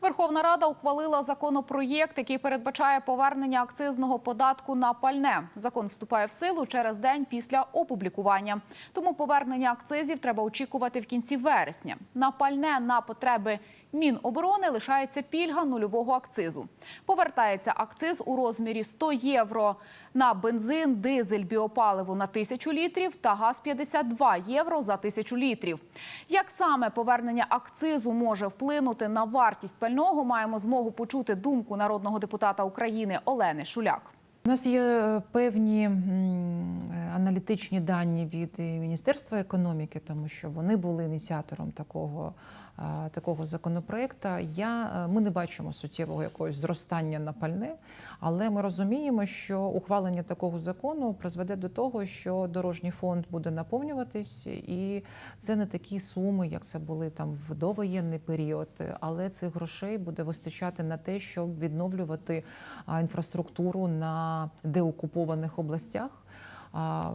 Верховна Рада ухвалила законопроєкт, який передбачає повернення акцизного податку на пальне. Закон вступає в силу через день після опублікування. Тому повернення акцизів треба очікувати в кінці вересня. На пальне на потреби Міноборони лишається пільга нульового акцизу. Повертається акциз у розмірі 100 євро на бензин, дизель, біопаливо на тисячу літрів та газ 52 євро за тисячу літрів. Як саме повернення акцизу може вплинути на вартість пального, маємо змогу почути думку народного депутата України Олени Шуляк. У нас є е, певні аналітичні дані від Міністерства економіки, тому що вони були ініціатором такого, такого законопроекту. Я, е, ми не бачимо суттєвого якогось зростання на пальне, але ми розуміємо, що ухвалення такого закону призведе до того, що дорожній фонд буде наповнюватись, і це не такі суми, як це були там в довоєнний період, але цих грошей буде вистачати на те, щоб відновлювати інфраструктуру на деокупованих областях.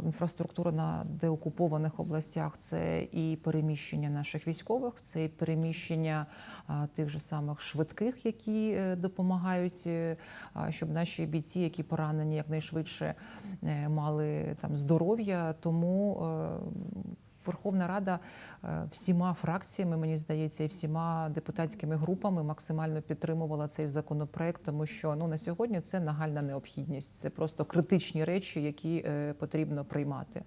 Інфраструктура на деокупованих областях це і переміщення наших військових, це і переміщення тих же самих швидких, які е, допомагають, е, щоб наші бійці, які поранені якнайшвидше е, мали там здоров'я. Тому Верховна Рада е, всіма фракціями, мені здається, і всіма депутатськими групами максимально підтримувала цей законопроект, тому що ну на сьогодні це нагальна необхідність. Це просто критичні речі, які е, потрібно приймати.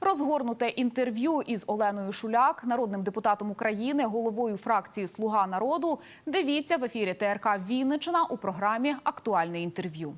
Розгорнуте інтерв'ю із Оленою Шуляк, народним депутатом України, головою фракції Слуга народу. Дивіться в ефірі ТРК Вінничина у програмі Актуальне інтерв'ю.